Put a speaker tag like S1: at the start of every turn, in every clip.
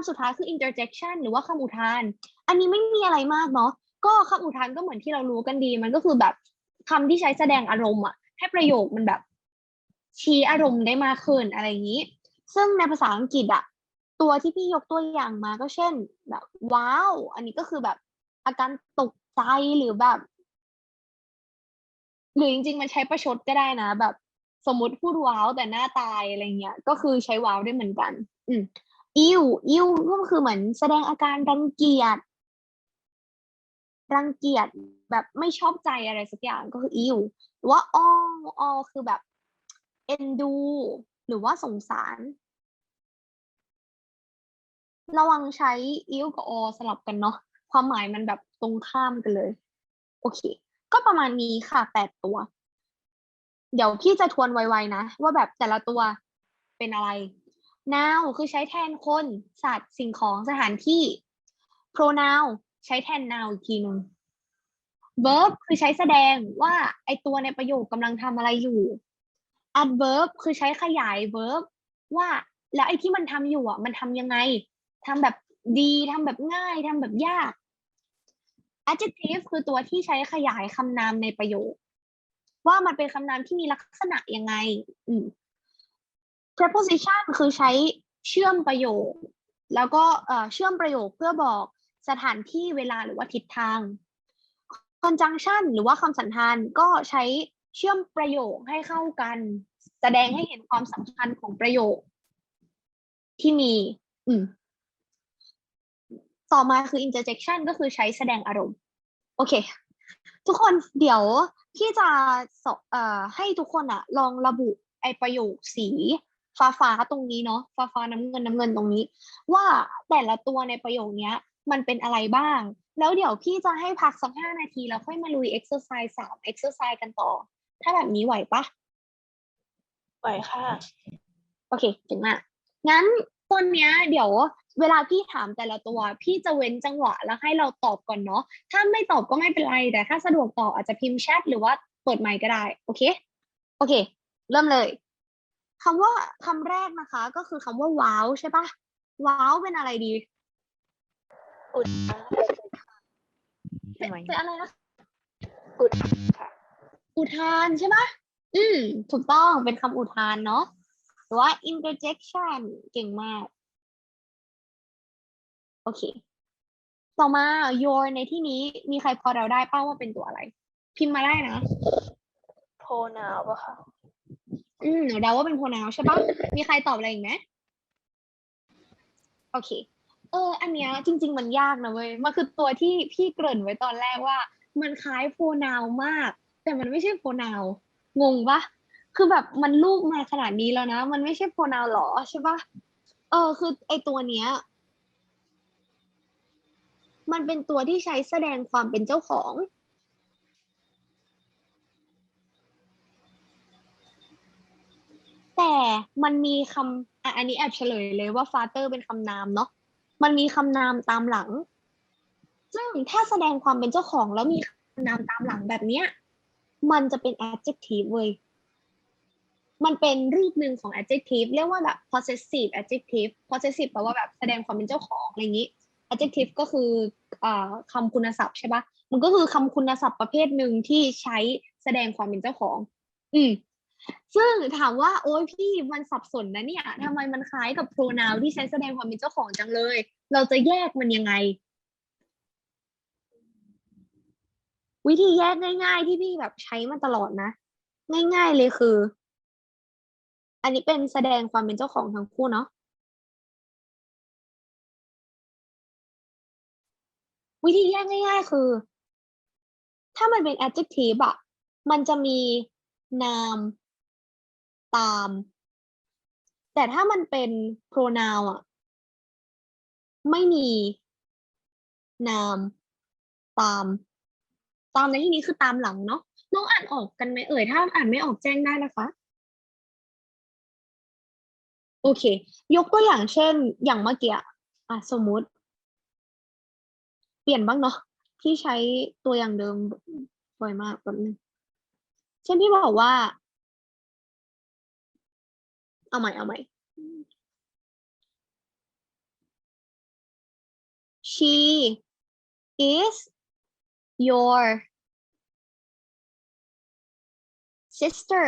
S1: ำสุดท้ายคือ interjection หรือว่าคำอุทาน อันนี้ไม่มีอะไรมากเนาะก็คำอุทานก็เหมือนที่เรารู้กันดี มันก็คือแบบคำที่ใช้แสดงอารมณ์อะให้ประโยคมันแบบ ชี้อารมณ์ได้มากขึ้นอะไรอย่างนี้ ซึ่งในภาษาอังกฤษอะตัวที่พี่ยกตัวอย่างมาก็เช่น แบบ ว้าว อันนี้ก็คือแบบอาการตกใจหรือแบบ หรือจริงๆมันใช้ประชดก็ได้นะ แบบ สมมติพูดว้าวแต่หน้าตายอะไรเงี้ยก็คือใช้ว้าวได้เหมือนกัน อืม อิวอิวก็คือเหมือนแสดงอาการรังเกียจรังเกียจแบบไม่ชอบใจอะไรสักอย่างก็คืออิวหรือว่าอ้ออ้อคือแบบ เอ็นดู หรือว่าสงสาร ระวังใช้อิวกับออสลับกันเนาะความหมายมันแบบตรงข้ามกันเลย โอเค ก็ประมาณนี้ค่ะแปดตัว เดี๋ยวพี่จะทวนไวๆนะ ว่าแบบแต่ละตัวเป็นอะไร now คือใช้แทนคน สัตว์สิ่งของสถานที่ pronoun ใช้แทน noun อีกทีหนึ่ง verb คือใช้แสดงว่าไอตัวในประโยคกำลังทำอะไรอยู่ adverb คือใช้ขยาย verb ว่าแล้วไอที่มันทำอยู่อะ มันทำยังไงทำแบบดีทำแบบง่ายทำแบบยาก adjective คือตัวที่ใช้ขยายคำนามในประโยค ว่ามันเป็นคำนามที่มีลักษณะยังไง อืม preposition คือใช้เชื่อมประโยค แล้วก็เชื่อมประโยคเพื่อบอกสถานที่เวลาหรือว่าทิศทาง conjunction หรือว่าคำสันธานก็ใช้เชื่อมประโยคให้เข้ากัน แสดงให้เห็นความสำคัญของประโยค ที่มี อืมต่อมาคือ interjection ก็คือใช้แสดงอารมณ์ โอเค ทุกคนเดี๋ยวพี่จะเอ่อให้ทุกคนอะลองระบุไอประโยคสี ฟ้าฟ้าๆตรงนี้เนาะฟ้าฟ้าๆน้ำเงินน้ำเงินตรงนี้ ว่าแต่ละตัวในประโยคเนี้ยมันเป็นอะไรบ้าง แล้วเดี๋ยวพี่จะให้พักสักห้านาทีแล้วค่อยมาลุย exercise สาม exercise กันต่อ ถ้าแบบนี้ไหวปะ
S2: ไหวค่ะ
S1: โอเคเก่งมากงั้นตัวเนี้ยเดี๋ยวเวลาพี่ถามแต่ละตัว พี่จะเว้นจังหวะแล้วให้เราตอบก่อนเนาะถ้าไม่ตอบก็ไม่เป็นไรแต่ถ้าสะดวกตอบอาจจะพิมพ์แชทหรือว่าเปิดไมค์ก็ได้ โอเค โอเค เริ่มเลย คำว่าคำแรกนะคะ ก็คือคำว่าว้าวใช่ปะว้าวเป็นอะไรดี
S2: อุด
S1: เป็นเป็นอะไรนะ
S2: อุดค่ะ
S1: อุทานใช่ปะอืมถูกต้องเป็นคำอุทานเนาะหรือว่า interjection เก่งมาก โอเค ต่อมา your ในที่นี้มีใครพอเราได้เป้าว่าเป็นตัวอะไร พิมพ์มาได้นะ
S2: โพนาวอะค่ะ
S1: อืมหนูเดาว่าเป็น pronoun ใช่ปะมีใครตอบอะไรอีกไหมโอเค เออ อันเนี้ยจริง ๆ มันยากนะเว้ย มันคือตัวที่พี่เกริ่นไว้ตอนแรกว่า มันคล้าย pronoun มาก แต่มันไม่ใช่ pronoun งงปะคือแบบมันรูปมาขนาดนี้แล้วนะ มันไม่ใช่ pronoun หรอใช่ปะเออ คือไอตัวเนี้ย มันเป็นตัวที่ใช้แสดงความเป็นเจ้าของ แต่ มันมีคำอันนี้แอบเฉลยเลยว่า father เป็นคำนามเนาะมันมีคำนามตามหลัง ซึ่งถ้าแสดงความเป็นเจ้าของแล้วมีคำนามตามหลังแบบเนี้ย มันจะเป็น adjective เว้ยมันเป็นรูปหนึ่งของ adjective เรียกว่าแบบ possessive adjective possessive แปลว่าแบบแสดงความเป็นเจ้าของอะไรอย่างนี้ adjective ก็คืออ่าคำคุณศัพท์ใช่ปะมันก็คือคำคุณศัพท์ประเภทหนึ่งที่ใช้แสดงความเป็นเจ้าของ อืม ซึ่งถามว่าโอ้ยพี่มันสับสนนะเนี่ยทำไมมันคล้ายกับ pronoun ที่ใช้แสดงความเป็นเจ้าของจังเลย เราจะแยกมันยังไง วิธีแยกง่าย ๆ ที่พี่แบบใช้มาตลอดนะ ง่าย ๆ เลยคือ อันนี้เป็นแสดงความเป็นเจ้าของทั้งคู่เนาะวิธีแยกง่าย ๆ คือ ถ้ามันเป็น adjective อะมันจะมีนาม ตาม แต่ถ้ามันเป็น pronoun อะไม่มีนาม ตาม ตามในที่นี้คือตามหลังเนาะน้องอ่านออกกันไหมเอ่ย ถ้าอ่านไม่ออกแจ้งได้นะคะ โอเค ยกตัวอย่างเช่น อย่างเมื่อกี้อะสมมุติ เปลี่ยนบ้างเนาะที่ใช้ตัวอย่างเดิมบ่อยมากแบบนึงเช่นที่บอกว่า เอาใหม่เอาใหม่ she is your sister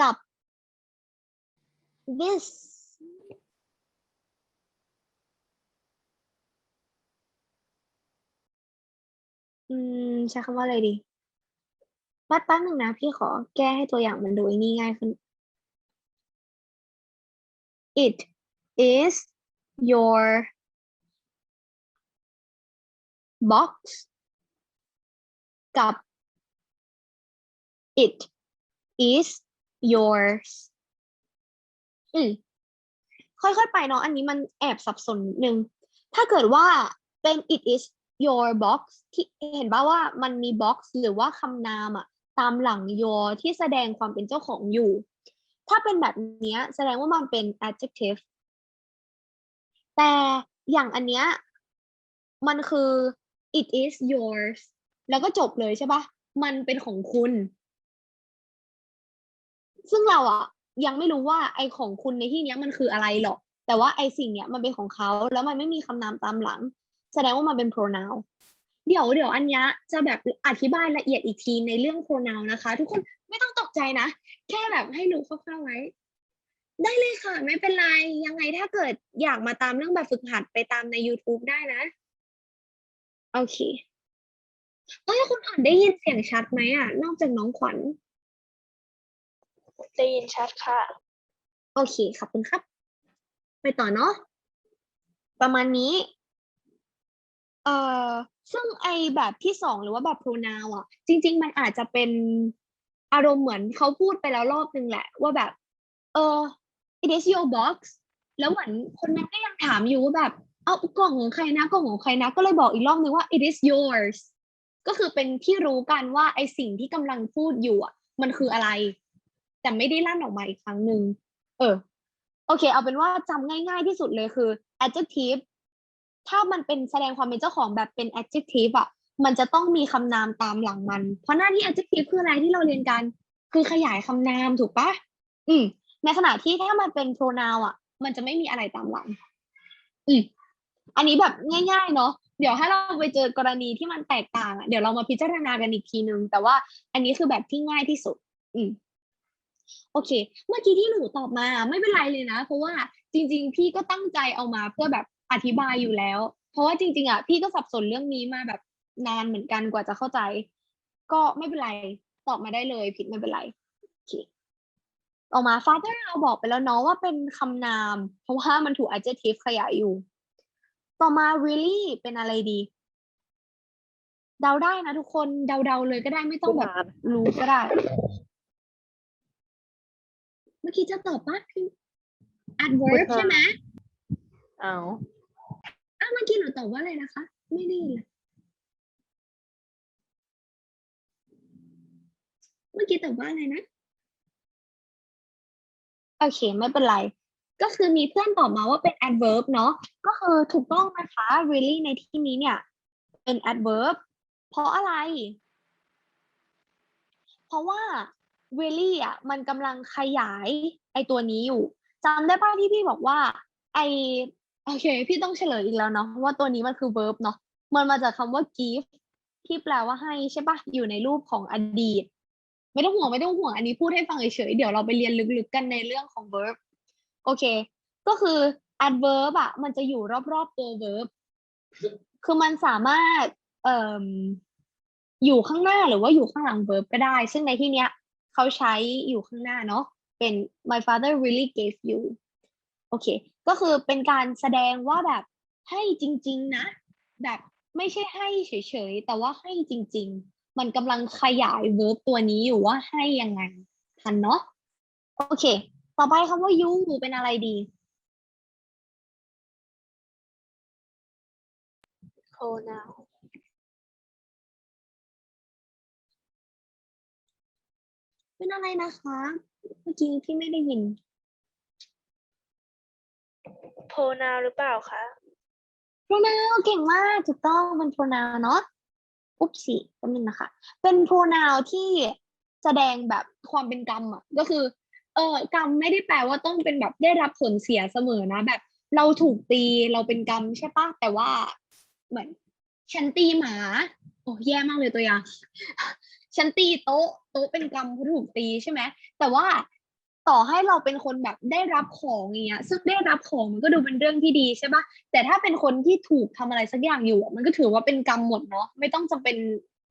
S1: กับ this อืมใช้คำว่าอะไรดี แป๊บแป๊บหนึ่งนะพี่ขอแก้ให้ตัวอย่างมันดูนี่ง่ายขึ้น it is your box กับ it is yours อืมค่อยๆ ไปเนาะ อันนี้มันแอบสับสนนิดนึงถ้าเกิดว่าเป็น it is your box ที่เห็นป่าว่ามันมี box หรือว่าคำนามอะ ตามหลัง your ที่แสดงความเป็นเจ้าของอยู่ ถ้าเป็นแบบนี้แสดงว่ามันเป็น adjective แต่อย่างอันเนี้ยมันคือ it is yours แล้วก็จบเลยใช่ปะมันเป็นของคุณ ซึ่งเราอะยังไม่รู้ว่าไอของคุณในที่เนี้ยมันคืออะไรหรอก แต่ว่าไอสิ่งเนี้ยมันเป็นของเขา แล้วมันไม่มีคำนามตามหลัง แสดงว่ามันเป็น pronoun เดี๋ยวเดี๋ยวอันเนี้ยจะแบบอธิบายละเอียดอีกทีในเรื่อง pronoun นะคะ ทุกคนไม่ต้องตกใจนะ แค่แบบให้รู้คร่าวๆไว้ ได้เลยค่ะ ไม่เป็นไร ยังไงถ้าเกิดอยากมาตามเรื่องแบบฝึกหัดไปตามใน YouTube ได้นะ โอเคเอ้ยคุณอ่านได้ยินเสียงชัดไหมอะ นอกจากน้องขวัญ
S2: ได้ยินชัดค่ะ
S1: โอเคขอบคุณครับ ไปต่อเนาะประมาณนี้เอ่อซึ่งไอแบบที่สองหรือว่าแบบ pronoun อะ จริง ๆ มันอาจจะเป็นอารมณ์เหมือนเขาพูดไปแล้วรอบนึงแหละ ว่าแบบ เออ it is your box แล้วเหมือนคนนั้นก็ยังถามอยู่ว่าแบบ เอากล่องของใครนะกล่องของใครนะ ก็เลยบอกอีกรอบนึงว่า it is yours ก็คือเป็นที่รู้กันว่าไอสิ่งที่กำลังพูดอยู่อะ มันคืออะไร แต่ไม่ได้ลั่นออกมาอีกครั้งหนึ่งเออ โอเค เอาเป็นว่าจำง่าย ๆที่สุดเลยคือ adjective ถ้ามันเป็นแสดงความเป็นเจ้าของแบบเป็น adjective อะมันจะต้องมีคำนามตามหลังมัน เพราะหน้าที่ adjective คืออะไรที่เราเรียนกัน คือขยายคำนามถูกปะอืม ในขณะที่ถ้ามันเป็น pronoun อะมันจะไม่มีอะไรตามหลัง อืมอันนี้แบบง่าย ๆ เนาะเดี๋ยวถ้าเราไปเจอกรณีที่มันแตกต่างอะเดี๋ยวเรามาพิจารณากันอีกทีนึง แต่ว่าอันนี้คือแบบที่ง่ายที่สุด อืมโอเค เมื่อกี้ที่หนูตอบมาไม่เป็นไรเลยนะ เพราะว่าจริง ๆ พี่ก็ตั้งใจเอามาเพื่อแบบ อธิบายอยู่แล้ว เพราะว่าจริง ๆอะพี่ก็สับสนเรื่องนี้มาแบบนานเหมือนกันกว่าจะเข้าใจ ก็ไม่เป็นไรตอบมาได้เลยผิดไม่เป็นไรโอเคต่อมา father เราบอกไปแล้วเนาะว่าเป็นคำนาม เพราะว่ามันถูก adjective ขยายอยู่ ต่อมา really เป็นอะไรดี เดาได้นะทุกคนเดาๆเลยก็ได้ไม่ต้องแบบรู้ก็ได้ เมื่อกี้จะตอบว่าพี่ adverb ใช่ไหม
S2: เอา
S1: อ้าว เมื่อกี้หนูตอบว่าอะไรนะคะ ไม่ได้ยินเลยเมื่อกี้ตอบว่าอะไรนะ โอเค ไม่เป็นไร ก็คือมีเพื่อนตอบมาว่าเป็น adverb เนาะ ก็คือถูกต้องนะคะ really ในที่นี้เนี่ย เป็น adverb เพราะอะไร เพราะว่า really อะ มันกำลังขยายไอตัวนี้อยู่จำได้ป่ะที่พี่บอกว่า ไอ โอเค พี่ต้องเฉลยอีกแล้วเนาะว่าตัวนี้มันคือ verb เนาะมันมาจากคำว่า give ที่แปลว่าให้ใช่ปะอยู่ในรูปของอดีต ไม่ต้องห่วงไม่ต้องห่วงอันนี้พูดให้ฟังเฉยๆเดี๋ยวเราไปเรียนลึกๆกันในเรื่องของ verb โอเค ก็คือ adverb อะมันจะอยู่รอบๆตัว verb คือมันสามารถเอ่ออยู่ข้างหน้าหรือว่าอยู่ข้างหลัง verb ก็ได้ ซึ่งในที่เนี้ยเขาใช้อยู่ข้างหน้าเนาะเป็น my father really gave you โอเค ก็คือเป็นการแสดงว่าแบบให้จริง ๆ นะ แบบไม่ใช่ให้เฉยๆ แต่ว่าให้จริง ๆ มันกำลังขยาย verb ตัวนี้อยู่ว่าให้ยังไงทันเนาะโอเค ต่อไปคำว่า you เป็นอะไรดี
S2: โคนา
S1: เป็นอะไรนะคะ เมื่อกี้พี่ไม่ได้ยิน
S2: โพนาหรือเปล่าคะ
S1: pronoun เก่งมากถูกต้องเป็น pronoun เนาะอุ๊บสิแป๊บนึงนะคะ เป็น pronoun ที่แสดงแบบความเป็นกรรมอะก็คือ เออกรรมไม่ได้แปลว่าต้องเป็นแบบได้รับผลเสียเสมอนะ แบบ เราถูกตีเราเป็นกรรมใช่ปะแต่ว่าเหมือนฉันตีหมาโอ้แย่มากเลยตัวอย่างฉันตีโต๊ะโต๊ะเป็นกรรมเพราะถูกตีใช่ไหมแต่ว่า ต่อให้เราเป็นคนแบบได้รับของอย่างเงี้ย ซึ่งได้รับของมันก็ดูเป็นเรื่องที่ดีใช่ปะแต่ถ้าเป็นคนที่ถูกทำอะไรสักอย่างอยู่ มันก็ถือว่าเป็นกรรมหมดเนาะไม่ต้องจำเป็น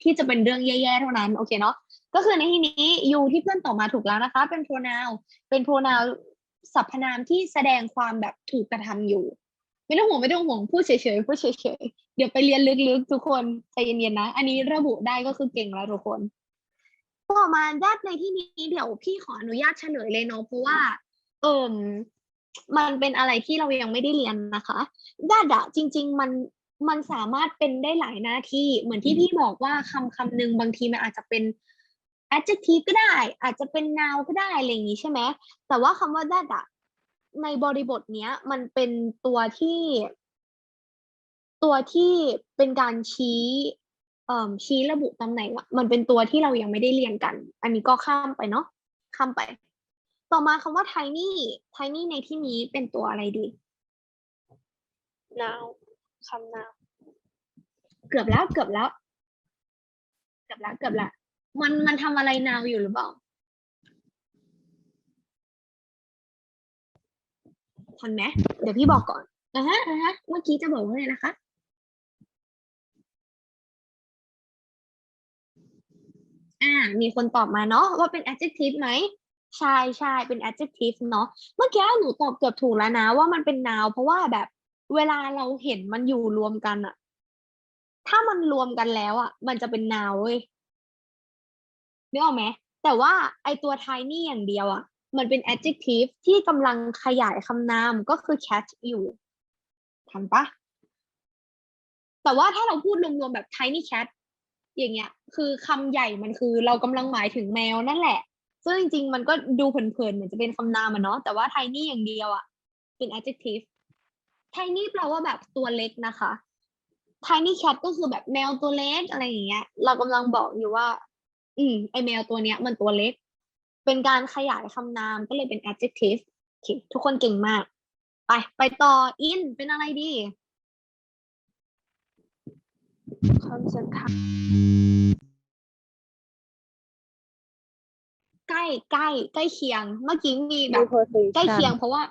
S1: ที่จะเป็นเรื่องแย่ๆเท่านั้นโอเคเนาะก็คือในที่นี้ยูที่เพื่อนต่อมาถูกแล้วนะคะ เป็น pronoun เป็น pronoun สรรพนามที่แสดงความแบบถูกกระทำอยู่ ไม่ต้องห่วงไม่ต้องห่วงพูดเฉยๆพูดเฉยๆเดี๋ยวไปเรียนลึกๆ ทุกคนใจเย็นๆนะ อันนี้ระบุได้ก็คือเก่งแล้วทุกคน ต่อมาญาติในที่นี้เดี๋ยวพี่ขออนุญาตเฉลยเลยเนาะเพราะว่า เอิมมันเป็นอะไรที่เรายังไม่ได้เรียนนะคะญาติอะจริง ๆ มันมันสามารถเป็นได้หลายหน้าที่เหมือนที่พี่บอกว่าคำคำหนึ่งบางทีมันอาจจะเป็น adjective ก็ได้ อาจจะเป็น noun ก็ได้อะไรอย่างนี้ใช่ไหมแต่ว่าคำว่า that อะในบริบทเนี้ย มันเป็นตัวที่ ตัวที่เป็นการชี้ ชี้ระบุตำแหน่งอะมันเป็นตัวที่เรายังไม่ได้เรียนกัน อันนี้ก็ข้ามไปเนาะข้ามไป ต่อมาคำว่า tiny tiny ในที่นี้เป็นตัวอะไรดี
S2: นาวคำนาว
S1: เกือบแล้วเกือบแล้ว เกือบแล้วเกือบแล้วมันมันทำอะไร now อยู่หรือเปล่าทันไหมเดี๋ยวพี่บอกก่อนนะฮะนะฮะ เมื่อกี้จะบอกว่าไงนะคะ อ่ามีคนตอบมาเนาะว่าเป็น adjective ไหมใช่ใช่เป็น adjective เนาะเมื่อกี้หนูตอบเกือบถูกแล้วนะ ว่ามันเป็น noun เพราะว่าแบบเวลาเราเห็นมันอยู่รวมกันอะถ้ามันรวมกันแล้วอะมันจะเป็น noun เว้ยนึกออกไหมแต่ว่าไอตัว tiny อย่างเดียวอะมันเป็น adjective ที่กำลังขยายคำนามก็คือ cat อยู่ทันปะแต่ว่าถ้าเราพูดรวมๆแบบ tiny cat อย่างเงี้ย คือคำใหญ่มันคือเรากำลังหมายถึงแมวนั่นแหละ ซึ่งจริง ๆ มันก็ดูเผินๆเหมือนจะเป็นคำนามอะเนาะแต่ว่า tiny อย่างเดียวอะเป็น adjective tiny แปลว่าแบบตัวเล็กนะคะ tiny cat ก็คือแบบแมวตัวเล็กอะไรอย่างเงี้ย เรากำลังบอกอยู่ว่า อืมไอแมวตัวเนี้ย มันตัวเล็ก เป็นการขยายคำนามก็เลยเป็น adjective โอเคทุกคนเก่งมาก ไป ไปต่อ in เป็นอะไรดี
S2: คำสันธาน
S1: ใกล้ใกล้ใกล้เคียง เมื่อกี้มีแบบ
S2: preposition
S1: ใกล้เคียงเพราะว่า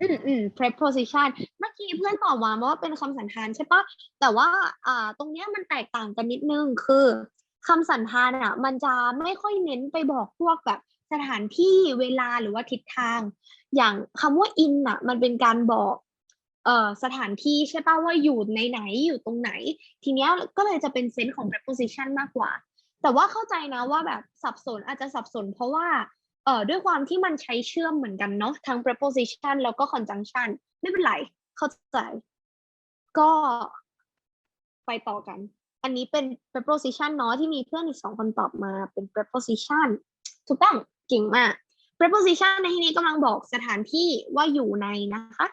S1: อืมอืม preposition เมื่อกี้เพื่อนตอบมาว่าเป็นคำสันธานใช่ปะแต่ว่า อ่า ตรงเนี้ยมันแตกต่างกันนิดนึงคือคำสันธานอะ มันจะไม่ค่อยเน้นไปบอกพวกแบบสถานที่เวลาหรือว่าทิศทาง อย่างคำว่า in อะ มันเป็นการบอก เอ่อสถานที่ใช่ป่ะว่าอยู่ในไหนอยู่ตรงไหน ทีเนี้ยก็เลยจะเป็นเซนส์ของ preposition มากกว่า แต่ว่าเข้าใจนะว่าแบบสับสนอาจจะสับสน เพราะว่าเอ่อด้วยความที่มันใช้เชื่อมเหมือนกันเนาะทั้ง preposition แล้วก็ conjunction ไม่เป็นไรเข้าใจ ก็ไปต่อกัน อันนี้เป็น preposition เนาะที่มีเพื่อนอีกสองคนตอบมาเป็น preposition ถูกต้องเก่งมาก preposition ในที่นี้กำลังบอกสถานที่ว่าอยู่ในนะคะ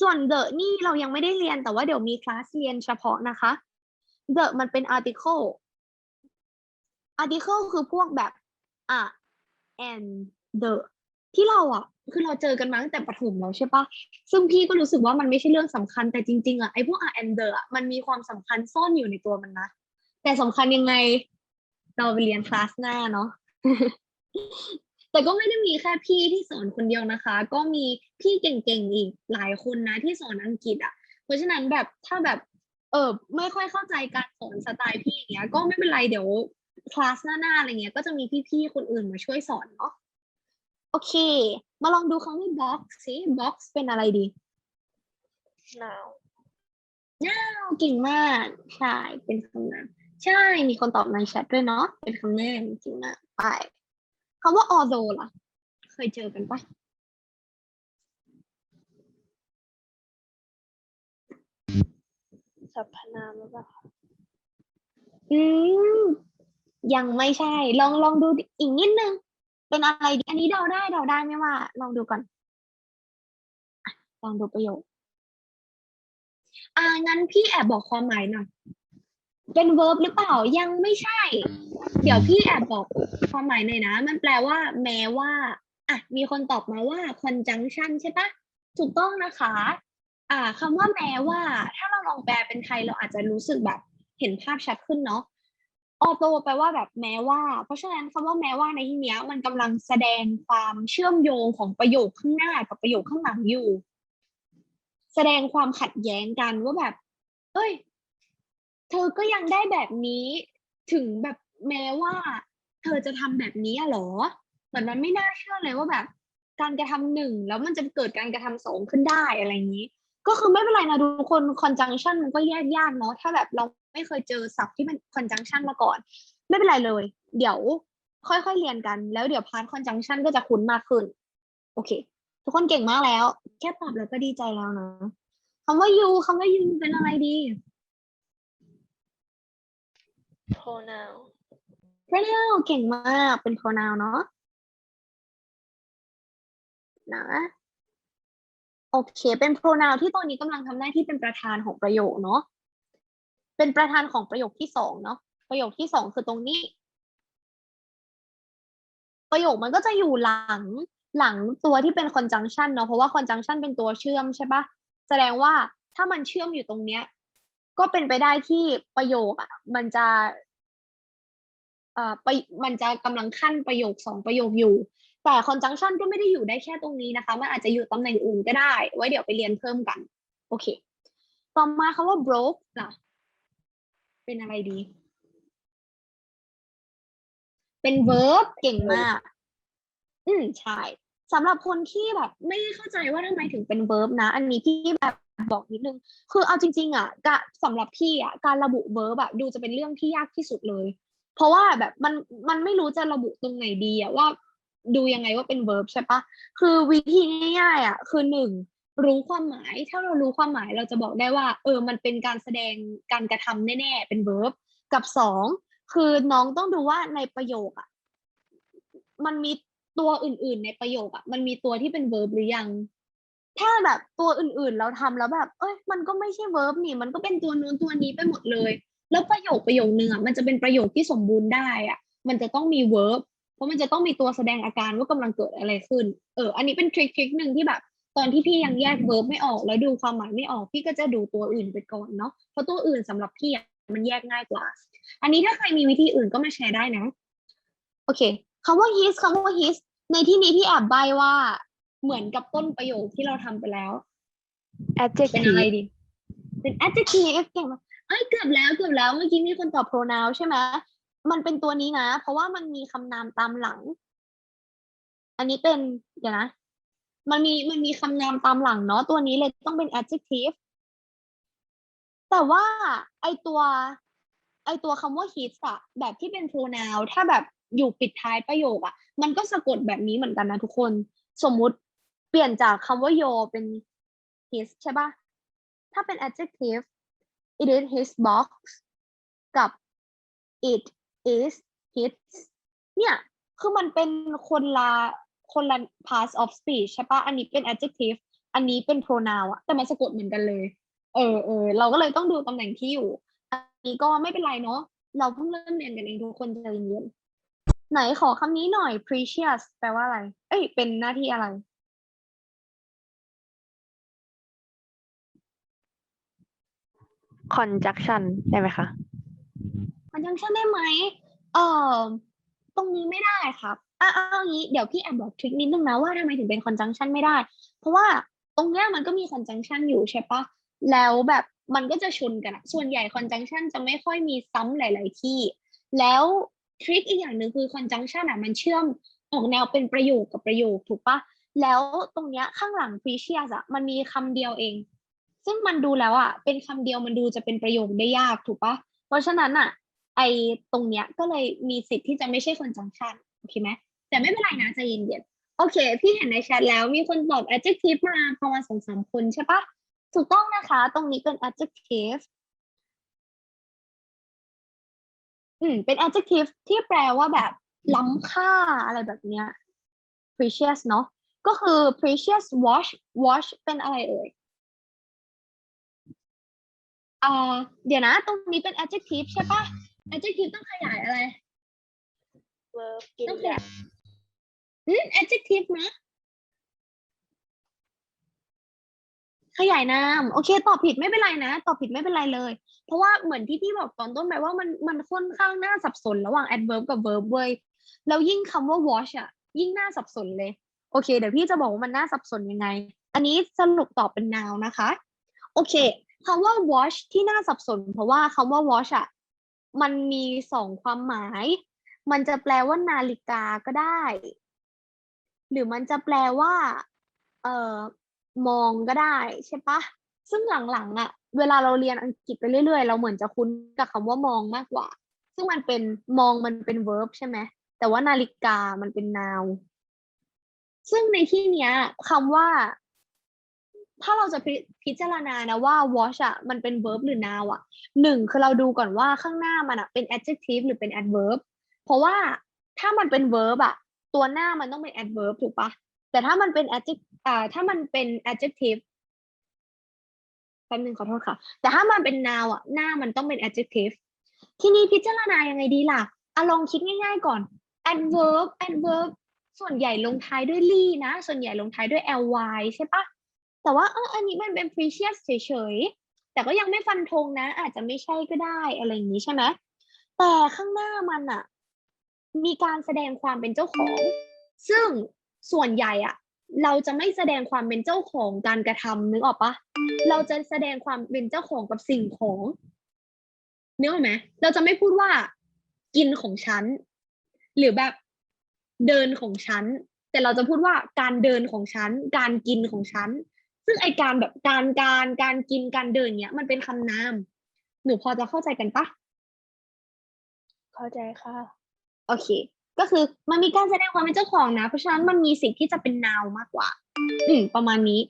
S1: ส่วน the นี่เรายังไม่ได้เรียนแต่ว่าเดี๋ยวมีคลาสเรียนเฉพาะนะคะ the มันเป็น article article คือพวกแบบอะ and the ที่เราอะ คือเราเจอกันมาตั้งแต่ประถมแล้วใช่ปะซึ่งพี่ก็รู้สึกว่ามันไม่ใช่เรื่องสำคัญแต่จริง ๆ อะไอ้พวก are and the อะมันมีความสำคัญซ่อนอยู่ในตัวมันนะ แต่สำคัญยังไง เราไปเรียนคลาสหน้าเนาะ แต่ก็ไม่ได้มีแค่พี่ที่สอนคนเดียวนะคะ ก็มีพี่เก่งๆอีกหลายคนนะที่สอนอังกฤษอะ เพราะฉะนั้นแบบถ้าแบบเออไม่ค่อยเข้าใจการสอนสไตล์พี่อย่างเงี้ย ก็ไม่เป็นไรเดี๋ยวคลาสหน้าๆอะไรเงี้ยก็จะมีพี่ๆคนอื่นมาช่วยสอนเนาะโอเค มาลองดูคำว่า box สิ box เป็นอะไรดี
S2: นาว
S1: อ้าวเก่งมากใช่เป็นคำนามใช่มีคนตอบในแชทด้วยเนาะเป็นคำนามจริงนะไป คำว่า although ล่ะ เคยเจอกันปะ
S2: สรรพนามหรือเปล่าคะ
S1: อืม ยังไม่ใช่ ลองลองดูอีกนิดนึง เป็นอะไรดีอันนี้เดาได้เดาได้ไหมว่า ลองดูก่อนอะลองดูประโยค อ่างั้นพี่แอบบอกความหมายหน่อย เป็น verb หรือเปล่ายังไม่ใช่ เดี๋ยวพี่แอบบอกความหมายหน่อยนะ มันแปลว่า แม้ว่าอะมีคนตอบมาว่า conjunction ใช่ปะถูกต้องนะคะ อ่าคำว่าแม้ว่า ถ้าเราลองแปลเป็นไทยเราอาจจะรู้สึกแบบ เห็นภาพชัดขึ้นเนาะออโตแปลว่าแบบแม้ว่า เพราะฉะนั้นคำว่าแม้ว่าในที่เนี้ยมันกำลังแสดงความเชื่อมโยงของประโยคข้างหน้ากับประโยคข้างหลังอยู่ แสดงความขัดแย้งกันว่าแบบ เอ้ย เธอก็ยังได้แบบนี้ ถึงแบบแม้ว่า เธอจะทำแบบนี้อะเหรอ เหมือนมันไม่น่าเชื่อเลยว่าแบบ การกระทำหนึ่งแล้วมันจะเกิดการกระทำสองขึ้นได้อะไรอย่างนี้ ก็คือไม่เป็นไรนะทุกคน conjunction มันก็แยกยากเนาะถ้าแบบเราไม่เคยเจอศัพท์ที่เป็น conjunction มาก่อน ไม่เป็นไรเลย เดี๋ยวค่อยๆเรียนกัน แล้วเดี๋ยวพาร์ท conjunction ก็จะคุ้นมากขึ้น โอเค ทุกคนเก่งมากแล้ว แค่ตอบแล้วก็ดีใจแล้วนะคำว่า you คำว่า you เป็นอะไรดี
S2: pronoun
S1: pronoun เก่งมากเป็น pronoun เนาะนะโอเค เป็น pronoun ที่ตอนนี้กำลังทำหน้าที่เป็นประธานของประโยคเนาะเป็นประธานของประโยคที่สองเนาะประโยคที่สองคือตรงนี้ ประโยคมันก็จะอยู่หลังหลังตัวที่เป็น conjunction เนาะเพราะว่า conjunction เป็นตัวเชื่อมใช่ปะแสดงว่าถ้ามันเชื่อมอยู่ตรงเนี้ย ก็เป็นไปได้ที่ประโยคอะมันจะเอ่อไปมันจะกำลังขั้นประโยคสองประโยคอยู่ แต่ conjunction ก็ไม่ได้อยู่ได้แค่ตรงนี้นะคะ มันอาจจะอยู่ตำแหน่งอื่นก็ได้ ไว้เดี๋ยวไปเรียนเพิ่มกัน โอเค ต่อมาคำว่า broke ล่ะ เป็นอะไรดี เป็น verb เก่งมาก อืมใช่ สำหรับคนที่แบบไม่เข้าใจว่าทำไมถึงเป็น verb นะ อันนี้พี่แบบบอกนิดนึง คือเอาจริง ๆ อะกะสำหรับพี่อะการระบุ verb อะดูจะเป็นเรื่องที่ยากที่สุดเลย เพราะว่าแบบมันมันไม่รู้จะระบุตรงไหนดีอะว่า ดูยังไงว่าเป็น verb ใช่ปะคือวิธีง่ายๆอะคือหนึ่งรู้ความหมาย ถ้าเรารู้ความหมายเราจะบอกได้ว่า เออ มันเป็นการแสดงการกระทำแน่ๆ เป็น verb กับสอง คือน้องต้องดูว่าในประโยคอะมันมี ตัวอื่น ๆ ในประโยคอะมันมีตัวที่เป็น verb หรือยัง ถ้าแบบตัวอื่นๆ เราทำแล้วแบบ เอ้ย มันก็ไม่ใช่ verb นี่ มันก็เป็นตัวนู้นตัวนี้ไปหมดเลย แล้วประโยคประโยคนึงอะมันจะเป็นประโยคที่สมบูรณ์ได้อะมันจะต้องมี verb เพราะมันจะต้องมีตัวแสดงอาการว่ากำลังเกิดอะไรขึ้น เออ อันนี้เป็นทริคทริคหนึ่งที่แบบ ตอนที่พี่ยังแยก verb ไม่ออก แล้วดูความหมายไม่ออก พี่ก็จะดูตัวอื่นไปก่อนเนาะ เพราะตัวอื่นสำหรับพี่อะมันแยกง่ายกว่า อันนี้ถ้าใครมีวิธีอื่นก็มาแชร์ได้นะ โอเคคำว่า his คำว่า his ในที่นี้พี่แอบใบว่าเหมือนกับต้นประโยคที่เราทำไปแล้ว เป็นอะไร
S2: adjective
S1: ดี เป็น adjective เก่งมากเอ้ยเกือบแล้วเกือบแล้วเมื่อกี้มีคนตอบ pronoun ใช่ไหมมันเป็นตัวนี้นะ เพราะว่ามันมีคำนามตามหลัง อันนี้เป็นเดี๋ยวนะ มันมีมันมีคำนามตามหลังเนาะตัวนี้เลยต้องเป็น adjective แต่ว่าไอตัว ไอตัวคำว่า his อะแบบที่เป็น pronoun ถ้าแบบ อยู่ปิดท้ายประโยคอะมันก็สะกดแบบนี้เหมือนกันนะทุกคน สมมุติเปลี่ยนจากคำว่า your เป็น his ใช่ปะถ้าเป็น adjective it is his box กับ it is his เนี่ย คือมันเป็นคนละคนละ past of speech ใช่ปะอันนี้เป็น adjective อันนี้เป็น pronoun อะแต่มันสะกดเหมือนกันเลย เออเออเราก็เลยต้องดูตำแหน่งที่อยู่ อันนี้ก็ไม่เป็นไรเนาะเราเพิ่งเริ่มเรียนกันเองทุกคนใจเย็น ไหนขอคำนี้หน่อย precious แปลว่าอะไร เอ้ย เป็นหน้าที่อะไร
S2: conjunction ได้ไหมคะ
S1: มันยังใช่ได้ไหม เออตรงนี้ไม่ได้ครับอะเอาอย่างนี้ เดี๋ยวพี่แอบบอกทริคนิดนึงนะว่าทำไมถึงเป็น conjunction ไม่ได้ เพราะว่าตรงเนี้ยมันก็มี conjunction อยู่ใช่ปะ แล้วแบบมันก็จะชนกันอะส่วนใหญ่ conjunction จะไม่ค่อยมีซ้ำหลาย ๆ ที่ แล้ว ทริคอีกอย่างหนึ่งคือ conjunction อะมันเชื่อมออกแนวเป็นประโยคกับประโยคถูกปะแล้วตรงเนี้ยข้างหลัง precious อะมันมีคำเดียวเอง ซึ่งมันดูแล้วอะเป็นคำเดียวมันดูจะเป็นประโยคได้ยากถูกปะเพราะฉะนั้นอะไอตรงเนี้ยก็เลยมีสิทธิ์ที่จะไม่ใช่ conjunction โอเคไหมแต่ไม่เป็นไรนะใจเย็นๆโอเค พี่เห็นในแชทแล้วมีคนตอบ adjective มาประมาณสองสามคนใช่ปะถูกต้องนะคะ ตรงนี้เป็น adjective อืม เป็น adjective ที่แปลว่าแบบล้ำค่าอะไรแบบเนี้ย precious เนาะก็คือ precious watch watch เป็นอะไรเอ่ยอ่าเดี๋ยวนะ ตรงนี้เป็น adjective ใช่ปะ adjective ต้องขยายอะไร
S2: verb กิน
S1: ต้องข
S2: ยายา
S1: ยอืม adjective นะ ขยายนามโอเคตอบผิดไม่เป็นไรนะตอบผิดไม่เป็นไรเลย เพราะว่าเหมือนที่พี่บอกตอนต้นไปว่ามันมันค่อนข้างน่าสับสนระหว่าง adverb กับ verb เว้ยแล้วยิ่งคำว่า wash อะยิ่งน่าสับสนเลย โอเค เดี๋ยวพี่จะบอกว่ามันน่าสับสนยังไง อันนี้สรุปตอบเป็น noun นะคะ โอเคคำว่า wash ที่น่าสับสน เพราะว่าคำว่า wash อะมันมีสองความหมาย มันจะแปลว่านาฬิกาก็ได้ หรือมันจะแปลว่า เอ่อ มองก็ได้ใช่ปะซึ่งหลังๆอะเวลาเราเรียนอังกฤษไปเรื่อยๆ เราเหมือนจะคุ้นกับคำว่ามองมากกว่า ซึ่งมันเป็นมองมันเป็น verb ใช่ไหมแต่ว่านาฬิกามันเป็น noun ซึ่งในที่เนี้ยคำว่า ถ้าเราจะพิพิจารณานะว่า watch อะมันเป็น verb หรือ noun อะหนึ่งคือเราดูก่อนว่าข้างหน้ามันอะเป็น adjective หรือเป็น adverb เพราะว่าถ้ามันเป็น verb อะตัวหน้ามันต้องเป็น adverb ถูกปะแต่ถ้ามันเป็น adjective อ่าถ้ามันเป็น adjective แป๊บนึงขอโทษค่ะ แต่ถ้ามันเป็น noun อะหน้ามันต้องเป็น adjective ทีนี้พิจารณายังไงดีล่ะอะลองคิดง่าย ๆ ก่อน adverb adverb ส่วนใหญ่ลงท้ายด้วย ly นะ ส่วนใหญ่ลงท้ายด้วย ly ใช่ปะแต่ว่าเอออันนี้มันเป็น precious เฉยๆ แต่ก็ยังไม่ฟันธงนะ อาจจะไม่ใช่ก็ได้อะไรอย่างนี้ใช่ไหมแต่ข้างหน้ามันอะมีการแสดงความเป็นเจ้าของ ซึ่งส่วนใหญ่อะ เราจะไม่แสดงความเป็นเจ้าของการกระทำนึกออกปะเราจะแสดงความเป็นเจ้าของกับสิ่งของนึกออกไหมเราจะไม่พูดว่า กินของฉัน หรือแบบเดินของฉัน แต่เราจะพูดว่าการเดินของฉัน การกินของฉัน ซึ่งไอการแบบการการการกินการเดินเนี้ย มันเป็นคำนาม หนูพอจะเข้าใจกันปะ
S2: เข้าใจค่ะ
S1: โอเค ก็คือมันมีการแสดงความเป็นเจ้าของนะ เพราะฉะนั้นมันมีสิทธิ์ที่จะเป็นนาวมากกว่า อืมประมาณนี้